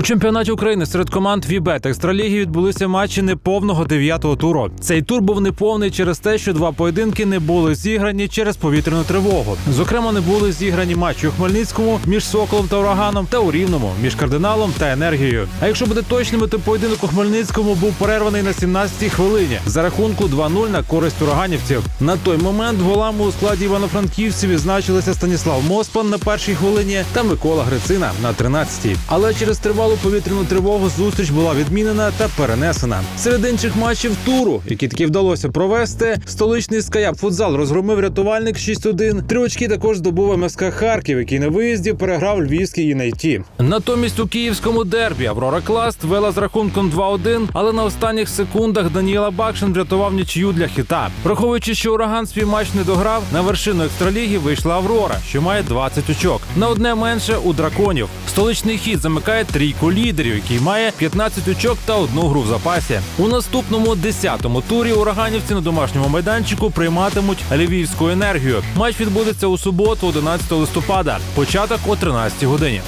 У чемпіонаті України серед команд Вібет екстраліги відбулися матчі неповного дев'ятого туру. Цей тур був неповний через те, що два поєдинки не були зіграні через повітряну тривогу. Зокрема, не були зіграні матчі у Хмельницькому між Соколом та Ураганом та у Рівному між кардиналом та енергією. А якщо буде точними, то поєдинок у Хмельницькому був перерваний на 17-й хвилині за рахунку 2-0 на користь ураганівців. На той момент голами у складі івано-франківців відзначилися Станіслав Моспан на першій хвилині та Микола Грицина на 13-й. Але через тривалу повітряну тривогу зустріч була відмінена та перенесена. Серед інших матчів туру, які таки вдалося провести, столичний скаяп футзал розгромив рятувальник 6-1. Три очки також здобув МСК Харків, який на виїзді переграв львівський Юнайті. Натомість у київському дербі Аврора Класт вела з рахунком 2-1, але на останніх секундах Даніела Бакшин врятував нічию для хіта. Враховуючи, що ураган свій матч не дограв, на вершину екстраліги вийшла Аврора, що має 20 очок. На одне менше у драконів. Столичний хід замикає трійку лідерів, який має 15 очок та одну гру в запасі. У наступному 10-му турі ураганівці на домашньому майданчику прийматимуть львівську енергію. Матч відбудеться у суботу, 11 листопада. Початок о 13 годині.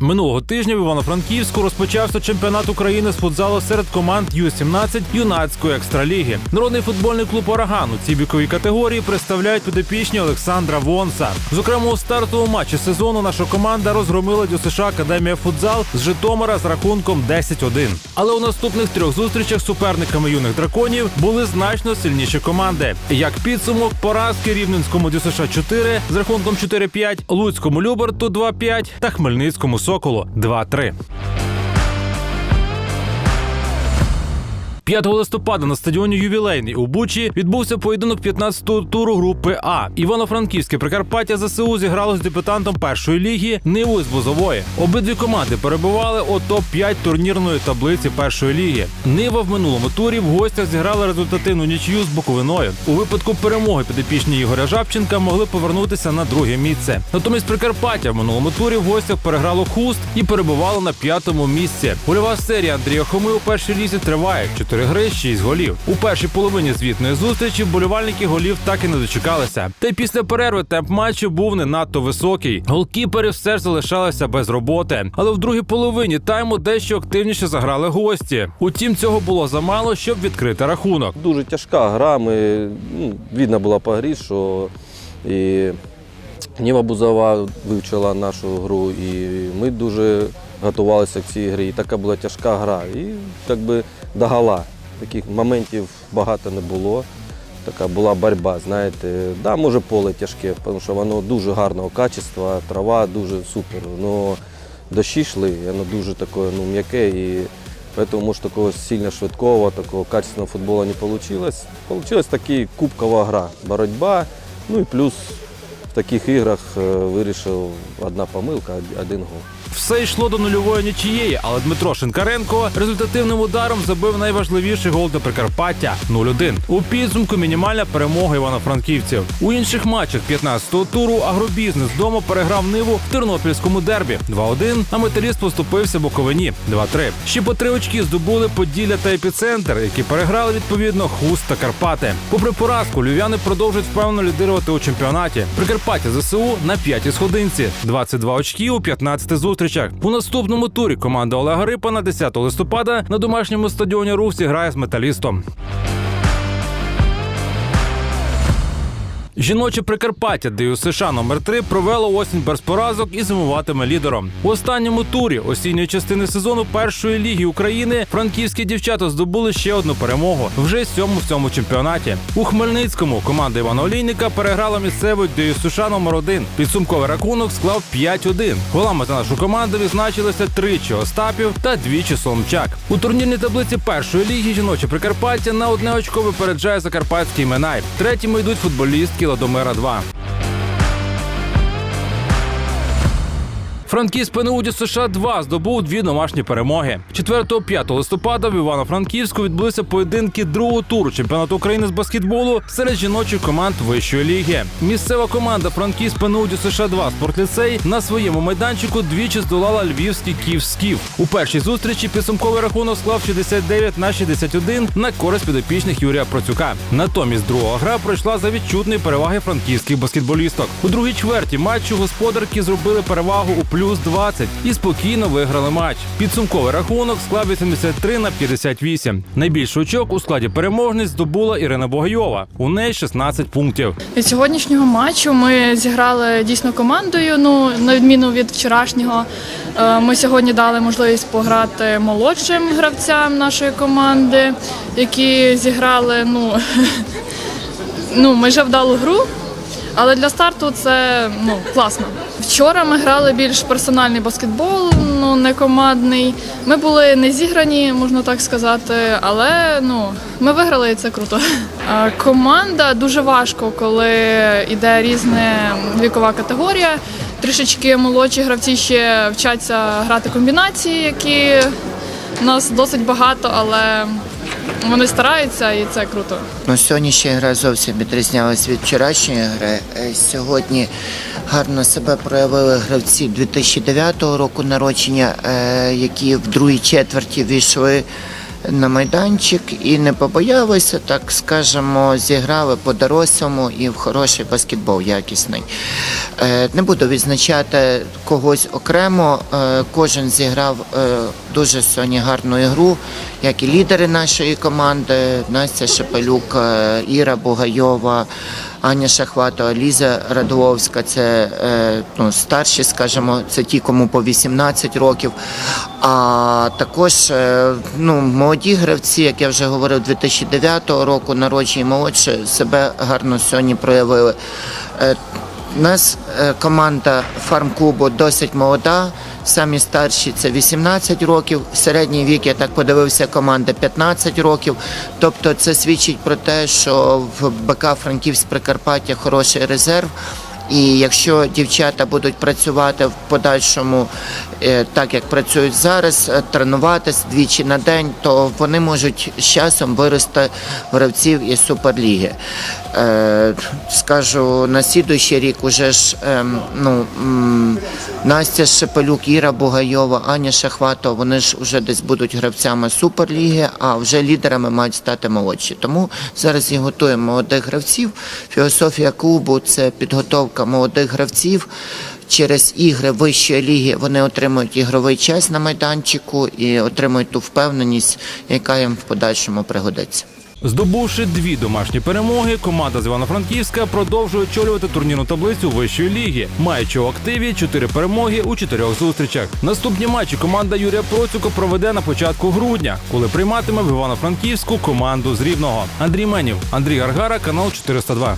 Минулого тижня в Івано-Франківську розпочався чемпіонат України з футзалу серед команд Ю-17 юнацької екстраліги. Народний футбольний клуб Ораган у цій віковій категорії представляють підопічні Олександра Вонса. Зокрема, у стартовому матчі сезону наша команда розгромила ДЮСШ Академія футзал з Житомира з рахунком 10-1. Але у наступних трьох зустрічах суперниками юних драконів були значно сильніші команди. Як підсумок, поразки рівненському ДЮСШ 4 з рахунком 4-5, Луцькому Люберту 2-5 та Хмельницькому Соколу 2-3. 5 листопада на стадіоні Ювілейний у Бучі відбувся поєдинок 15-го туру групи А. Івано-Франківське Прикарпаття ЗСУ зіграло з дебютантом першої ліги Ниву з Бузової. Обидві команди перебували у топ-5 турнірної таблиці першої ліги. Нива в минулому турі в гостях зіграла результативну нічию з Буковиною. У випадку перемоги підопічні Ігоря Жабченка могли повернутися на друге місце. Натомість Прикарпаття в минулому турі в гостях переграло хуст і перебувало на п'ятому місці. Гольова серія Андрія Хоми у першій лізі триває. 4 гри, 6 голів. У першій половині звітної зустрічі вболівальники голів так і не дочекалися. Та й після перерви темп матчу був не надто високий. Голкіпери все ж залишалися без роботи. Але в другій половині тайму дещо активніше заграли гості. Утім, цього було замало, щоб відкрити рахунок. Дуже тяжка гра. Ми, ну, видно було по грі, що і Ніва Бузова вивчила нашу гру, і ми дуже готувалися к цій грі. І така була тяжка гра. І так би догала. Таких моментів багато не було. Така була боротьба, знаєте. Да, може поле тяжке, тому що воно дуже гарного качества, трава дуже супер. Но дощі йшли, воно дуже таке ну, м'яке. І Поэтому, может, такого сильно швидкого, такого качественного футбола не получилось. Получилась таки кубкова гра, боротьба. Ну і плюс таких іграх е, вирішив одна помилка, один гол. Все йшло до нульової нічієї, але Дмитро Шинкаренко результативним ударом забив найважливіший гол для Прикарпаття 0-1. У підсумку мінімальна перемога івано-франківців. У інших матчах 15-го туру агробізнес вдома переграв ниву в тернопільському дербі 2-1, а металіст поступився Буковині 2-3. Ще по три очки здобули Поділля та епіцентр, які переграли відповідно Хуст та Карпати. Попри поразку, львів'яни продовжують впевнено лідирувати у чемпіонаті. Прикарпаття ЗСУ на п'ятій сходинці, 22 очки у 15 зустрічах. У наступному турі команда Олега Рипана 10 листопада на домашньому стадіоні Рух зіграє з металістом. Жіноче Прикарпаття ДЮСШ номер 3 провело осінь без поразок і зимуватиме лідером. У останньому турі осінньої частини сезону першої ліги України франківські дівчата здобули ще одну перемогу вже сьому в цьому чемпіонаті. У Хмельницькому команда Івана Олійника переграла місцевий ДЮСШ номер 1 Підсумковий рахунок склав 5-1. Голами за нашу команду відзначилися тричі Остапів та двічі Соломчак. У турнірній таблиці першої ліги жіноче Прикарпаття на одне очко випереджає закарпатський Минай. Третіми йдуть футболістки Ладомира 2 Франківськ ПНУ США 2 здобув дві домашні перемоги. 4-5 листопада в Івано-Франківську відбулися поєдинки другого туру чемпіонату України з баскетболу серед жіночих команд вищої ліги. Місцева команда Франківськ ПНУ США 2 спортліцей на своєму майданчику двічі здолала львівський Київ Скіф. У першій зустрічі підсумковий рахунок склав 69 на 61 на користь підопічних Юрія Процюка. Натомість друга гра пройшла за відчутної переваги франківських баскетболісток. У другій чверті матчу господарки зробили перевагу у плюс 20 і спокійно виграли матч. Підсумковий рахунок склав 83 на 58. Найбільший очок у складі переможниць здобула Ірина Богайова. У неї 16 пунктів. Від сьогоднішнього матчу ми зіграли дійсно командою. Ну на відміну від вчорашнього, Е, ми сьогодні дали можливість пограти молодшим гравцям нашої команди, які зіграли ну, ну майже вдалу гру. Але для старту це ну класно. Вчора ми грали більш персональний баскетбол, ну не командний. Ми були не зіграні, можна так сказати, але ну ми виграли і це круто. Команда дуже важко, коли йде різна вікова категорія. Трішечки молодші гравці ще вчаться грати комбінації, які у нас досить багато, але вони стараються і це круто. Ну, сьогоднішня гра зовсім відрізнялась від вчорашньої гри. Е, Сьогодні гарно себе проявили гравці 2009 року народження, е, які в другій четверті війшли на майданчик і не побоялися, так скажемо, зіграли по-дорослому і в хороший баскетбол якісний. Е, Не буду відзначати когось окремо. е, Кожен зіграв е, дуже сьогодні гарну ігру, як і лідери нашої команди, Настя Шепелюк, Іра Бугайова, Аня Шахватова, Ліза Радуловська. Це е, ну, старші, скажімо, це ті, кому по 18 років. А також е, ну, молоді гравці, як я вже говорив, 2009 року народжені і молодші себе гарно сьогодні проявили. У нас е, команда фарм-клубу досить молода. Самі старші це 18 років, середній вік, я так подивився, команда 15 років. Тобто це свідчить про те, що в БК Франківськ Прикарпаття хороший резерв. І якщо дівчата будуть працювати в подальшому е, так, як працюють зараз, е, тренуватися двічі на день, то вони можуть з часом вирости гравців із суперліги. Е, Скажу, на слідуючий рік уже ж ем, ну, Настя Шепелюк, Іра Бугайова, Аня Шахватова, вони ж вже десь будуть гравцями суперліги, а вже лідерами мають стати молодші. Тому зараз і готуємо молодих гравців. Філософія клубу це підготовка молодих гравців. Через ігри вищої ліги вони отримують ігровий час на майданчику і отримують ту впевненість, яка їм в подальшому пригодиться. Здобувши дві домашні перемоги, команда з Івано-Франківська продовжує очолювати турнірну таблицю вищої ліги, маючи у активі чотири перемоги у чотирьох зустрічах. Наступні матчі команда Юрія Процюка проведе на початку грудня, коли прийматиме в Івано-Франківську команду з Рівного. Андрій Менів, Андрій Гаргара, канал 402.